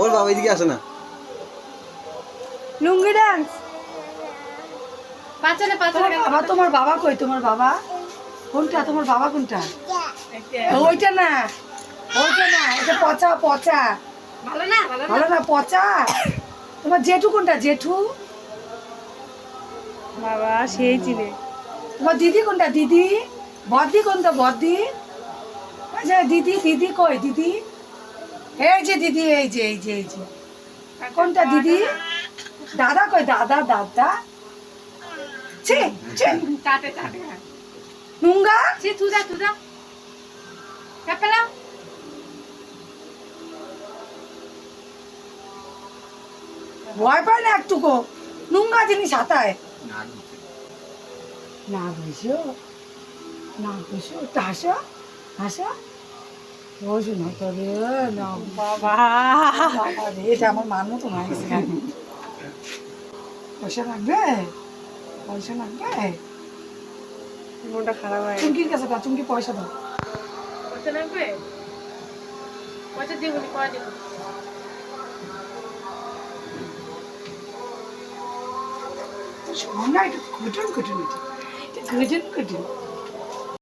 ওর বাবা এদিকে আসে না। লুঙ্গি ডান্স পাঁচালে তোমার পাঁচালে বাবা তোমার বাবা কই? তোমার বাবা? কোনটা? তোমার বাবা কোনটা? ওইটা না। ওইটা না এটা পচা পচা। ভালো না ভালো না? ভালো না পচা? তোমার জেঠু কোনটা? জেঠু? বাবা সেই চিনে। তোমার দিদি কোনটা? দিদি? বদ্দি কোনটা? বদ্দি? আচ্ছা দিদি দিদি কই? দিদি? এই যে দিদি এই যে এই যে এই যে। কোনটা দিদি? দাদা কই দাদা দাদা। ছি ছি। নুঙ্গা? কাপেলা ভয় পায় না একটুকু? নুঙ্গা জিনিস হাতায়। না বুঝো। না বুঝো। একটু হাসো হাসো। বসো না তবে না বাবা রে, এটা আমার মান মতো না গেছে পয়সা লাগবে? পয়সা লাগবে মনটা খারাপ হয় চুমকির কাছে দাও চুমকি পয়সা দাও কত লাগবে কত দিব কয় দিব শোন না একটু ঘুটুন ঘুটুন একটু ঘুটুন ঘুটুন